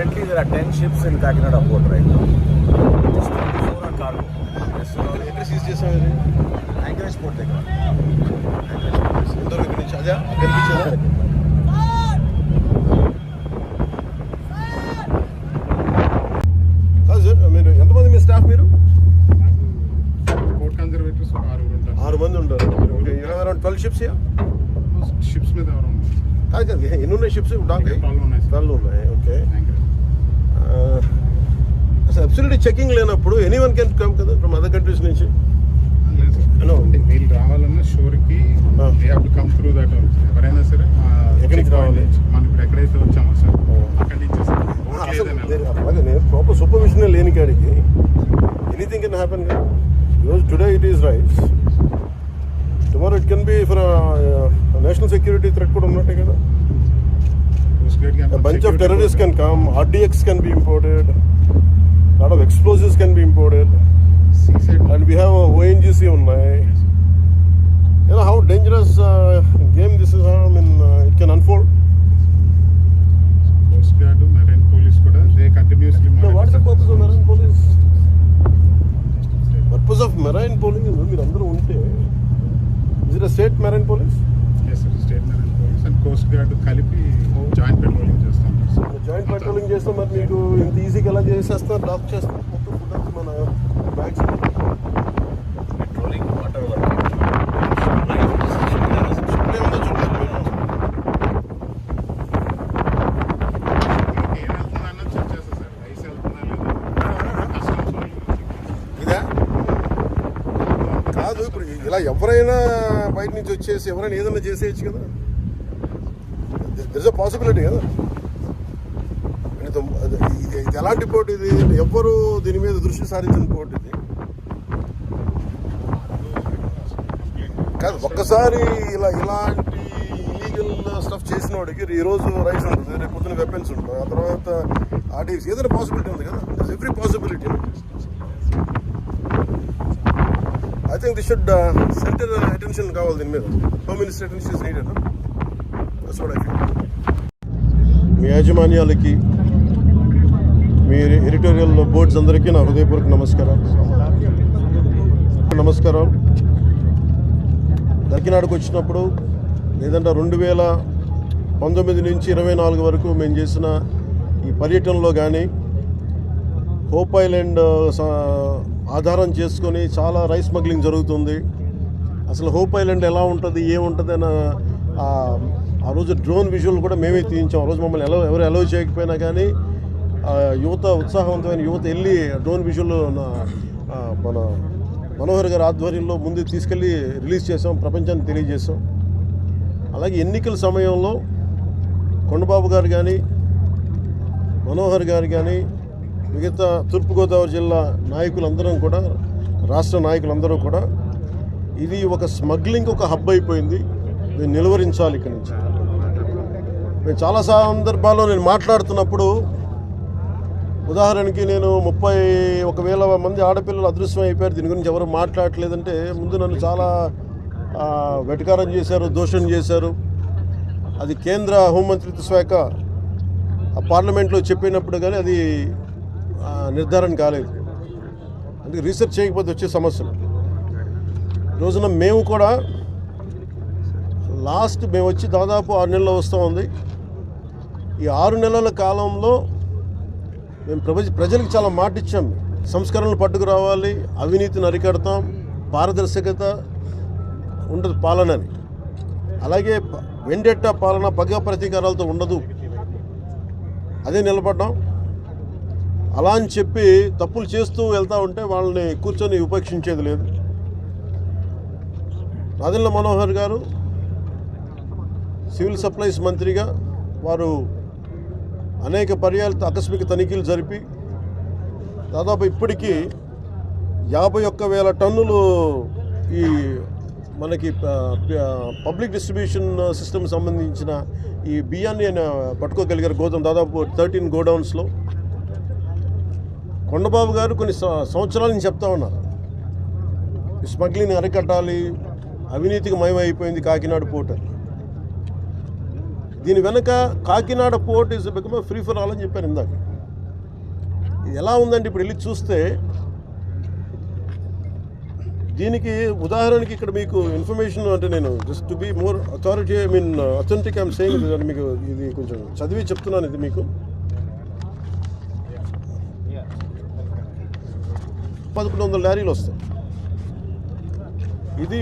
Currently, there are 10 ships in Kakinada port right now. Just 24 are cargo. Rest are all ఎక్కడ seize చేసాం ఇది anchorage port దగ్గర. ఎంతవరకు ఇక్కడ నుంచి అదే కనిపించేదా కాదు సార్ మీరు ఎంతమంది మీ స్టాఫ్ మీరు పోర్ట్ కన్జర్వేటర్స్ ఆరుగురు ఉంటారు ఆరు మంది ఉంటారు okay around twelve ships ships మీద ఎవరు ఉన్నారు కాదు కాదు ఎన్ని ఉన్నాయి షిప్స్ డాక్ ట్వెల్వ్ ఉన్నాయి సార్ ట్వెల్వ్ ఉన్నాయి ఓకే అబ్సల్యూట్లీ చెకింగ్ లేనప్పుడు ఎనీ వన్ కెన్ కమ్ కదా? ఫ్రమ్ అదర్ కంట్రీస్ నుంచి? వీళ్ళు రావాలన్నా షోర్కి కమ్ త్రూ దట్ ఎవరైనా సరే ఎక్కడికి రావాలి? మనం ఇప్పుడు ఎక్కడైతే వచ్చామో సార్ Oh. అక్కడి నుంచి నేను ప్రాపర్ సూపర్విజన్ లేని కాడికి ఎనీథింగ్ కెన్ హ్యాపెన్ ఈరోజు today it is rice tomorrow it can be for national security threat కూడా ఉన్నట్టే కదా? A bunch of terrorists can come, RDX can be imported, lot of explosives can be imported, sea side and we have a ONGC ఉన్నాయి. You know how dangerous uh, game this is, I mean, uh, it can unfold. Coast guard marine police కూడా they continuously Now, what is the purpose of marine police? Purpose of marine police is మీరు అందరూ ఉంటే is it a state marine police? Yes sir state marine police and coast guard కలిపి joint patrolling చేస్తాం joint patrolling చేస్తే మరి మీకు ఇంత ఈజీగా ఎలా చేసేస్తారు లాక్ చేస్తారు మొత్తం ఫుడ్ మన బ్యాగ్స్ చేస్తా కాదు ఇప్పుడు ఇలా ఎవరైనా బయట నుంచి వచ్చేసి ఎవరైనా ఏదైనా చేసేయచ్చు కదా. దిస్ అ పాసిబిలిటీ కదా. ఇది ఎలాంటి పోటీ ఇది? ఎవ్వరు దీని మీద దృష్టి సారించిన పోటీ ఇది. కాదు ఒక్కసారి ఇలా ఇలాంటి ఇలీగల్ స్టఫ్ చేసిన వాడికి ఈ రోజు రైస్ ఉంటుంది రేపు పొద్దున వెపన్స్ ఉంటుంది ఆ తర్వాత ఆర్టీసీ ఏదైనా పాసిబిలిటీ ఉంది కదా? Every possibility I think the should centre attention కావాలి దీని మీద. Home minister attention needed that's what I feel మీ యాజమాన్యాలకి మీ ఎడిటోరియల్ బోర్డ్స్ అందరికీ నా హృదయపూర్వక నమస్కారం నమస్కారం. దక్కినాడుకు వచ్చినప్పుడు లేదంటే రెండు వేల పంతొమ్మిది నుంచి ఇరవై నాలుగు వరకు మేము చేసిన ఈ పర్యటనలో కానీ హోప్ ఐలాండ్ స- ఆధారం చేసుకొని చాలా రైస్ స్మగ్లింగ్ జరుగుతుంది. అసలు హోప్ ఐలాండ్ ఎలా ఉంటుంది ఏముంటుంది అని ఆ- రోజు డ్రోన్ విజువల్ కూడా మేమే తీయించాం. ఆ రోజు మమ్మల్ని ఎలా ఎవరు అలౌ చేయకపోయినా కానీ యువత ఉత్సాహవంతమైన యువత వెళ్ళి డ్రోన్ విజువల్ మన మనోహర్ గారి ఆధ్వర్యంలో ముందు తీసుకెళ్ళి రిలీజ్ చేసాం ప్రపంచాన్ని తెలియజేసాం అలాగే ఎన్నికల సమయంలో కొండబాబు గారు కానీ మనోహర్ గారు కానీ మిగతా తూర్పుగోదావరి జిల్లా నాయకులందరం కూడా రాష్ట్ర నాయకులందరూ కూడా ఇది ఒక స్మగ్లింగ్ ఒక హబ్ అయిపోయింది. దీన్ని నిలువరించాలి ఇక్కడి నుంచి. నేను చాలా సందర్భాల్లో నేను మాట్లాడుతున్నప్పుడు ఉదాహరణకి నేను ముప్పై ఒక వేల మంది ఆడపిల్లలు అదృశ్యం అయిపోయారు. దీని గురించి ఎవరు మాట్లాడట్లేదంటే ముందు నన్ను చాలా వెటకారం చేశారు దోషం చేశారు. అది కేంద్ర హోంమంత్రిత్వ శాఖ ఆ పార్లమెంట్లో చెప్పినప్పుడు కానీ అది నిర్ధారణ కాలేదు. అందుకే రీసెర్చ్ చేయకపోతే వచ్చే సమస్యలు. రోజున మేము కూడా లాస్ట్ మేము వచ్చి దాదాపు ఆరు నెలలు వస్తూ ఉంది. ఈ ఆరు నెలల కాలంలో మేము ప్రజ ప్రజలకు చాలా మాట ఇచ్చాం. సంస్కరణలు పట్టుకురావాలి అవినీతిని అరికడతాం పారదర్శకత ఉండదు పాలనని. అలాగే వెండెట్ట పాలన పగ ప్రతీకారాలతో ఉండదు. అదే నిలబడ్డాం. అలా అని చెప్పి తప్పులు చేస్తూ వెళ్తూ ఉంటే వాళ్ళని కూర్చొని ఉపేక్షించేది లేదు. నాదెల్ల మనోహర్ గారు సివిల్ సప్లైస్ మంత్రిగా వారు అనేక పర్యాలతో ఆకస్మిక తనిఖీలు జరిపి దాదాపు ఇప్పటికీ యాభై ఒక్క వేల టన్నులు ఈ మనకి పబ్లిక్ డిస్ట్రిబ్యూషన్ సిస్టమ్ సంబంధించిన ఈ బియ్యాన్ని పట్టుకోగలిగారు. గోదాం దాదాపు థర్టీన్ గోడౌన్స్లో. కొండబాబు గారు కొన్ని స- సంవత్సరాల నుంచి చెప్తా ఉన్నారు స్మగ్లింగ్ అరికట్టాలి అవినీతికి మయమైపోయింది కాకినాడ పోర్ట్ దీని వెనక Kakinada port is become free for all అని చెప్పారు ఇందాక. ఇది ఎలా ఉందండి ఇప్పుడు వెళ్ళి చూస్తే? దీనికి ఉదాహరణకి ఇక్కడ మీకు ఇన్ఫర్మేషన్ అంటే నేను just to be more authority I mean authentic I'm saying మీకు ఇది కొంచెం చదివి చెప్తున్నాను ఇది మీకు. పదకొండు వందల లారీలు వస్తాయి. ఇది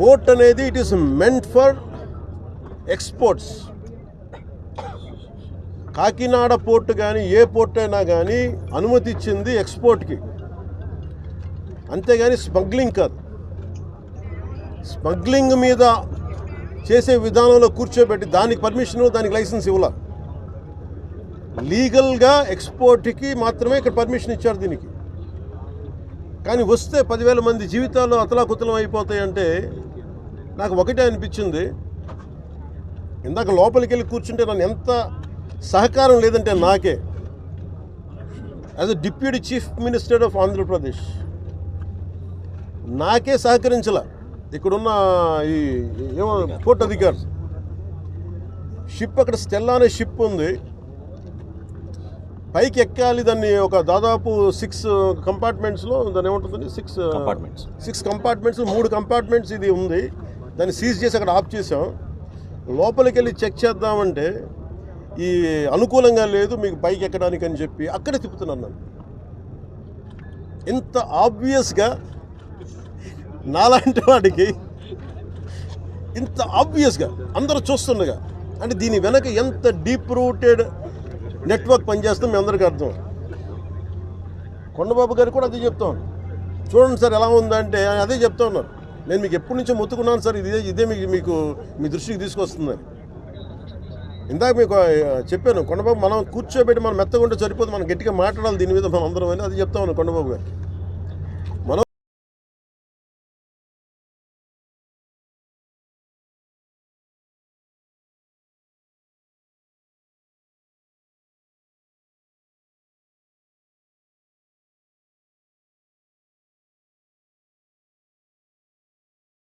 పోర్ట్ అనేది it is meant for exports Kakinada port కానీ ఏ పోర్ట్ అయినా కానీ అనుమతి ఇచ్చింది ఎక్స్పోర్ట్కి అంతేగాని స్మగ్లింగ్ కాదు. స్మగ్లింగ్ మీద చేసే విధానంలో కూర్చోబెట్టి దానికి పర్మిషన్ దానికి లైసెన్స్ ఇవ్వాల. లీగల్గా ఎక్స్పోర్ట్కి మాత్రమే ఇక్కడ పర్మిషన్ ఇచ్చారు దీనికి. కానీ వస్తే పదివేల మంది జీవితాలు అతలాకుతలం అయిపోతాయంటే నాకు ఒకటే అనిపించింది. ఇందాక లోపలికి వెళ్ళి కూర్చుంటే నన్ను ఎంత సహకారం లేదంటే నాకే. As a deputy chief minister of Andhra Pradesh నాకే సహకరించాల. ఇక్కడున్న ఈ ఏమో పోర్ట్ అధికారి. షిప్ అక్కడ స్టెల్లా అనే షిప్ ఉంది. పైకి ఎక్కాలి దాన్ని ఒక దాదాపు సిక్స్ కంపార్ట్మెంట్స్లో దాన్ని ఏముంటుందండి? సిక్స్ కంపార్ట్మెంట్స్ సిక్స్ కంపార్ట్మెంట్స్ మూడు కంపార్ట్మెంట్స్ ఇది ఉంది. దాన్ని సీజ్ చేసి అక్కడ ఆఫ్ చేసాం లోపలికి వెళ్ళి చెక్ చేద్దామంటే ఈ అనుకూలంగా లేదు మీకు పైకి ఎక్కడానికి అని చెప్పి అక్కడే తిప్పుతున్నాను నన్ను. ఇంత ఆబ్వియస్గా నాలాంటి వాడికి ఇంత ఆబ్వియస్గా అందరూ చూస్తుండగా అంటే దీని వెనక ఎంత డీప్ రూటెడ్ నెట్వర్క్ పనిచేస్తుందో మీ అందరికీ అర్థం. కొండబాబు గారు కూడా అదే చెప్తాం. చూడండి సార్ ఎలా ఉందంటే అదే చెప్తా ఉన్నారు. నేను మీకు ఎప్పటి నుంచో మొత్తుకున్నాను సార్. ఇదే ఇదే మీకు మీకు మీ దృష్టికి తీసుకొస్తుందని. ఇందాక మీకు చెప్పాను కొండబాబు మనం కూర్చోబెట్టి మనం మెత్తగా ఉంటే సరిపోదు. మనం గట్టిగా మాట్లాడాలి దీని మీద మనం అందరం అని అది చెప్తా ఉన్నాను కొండబాబు గారు.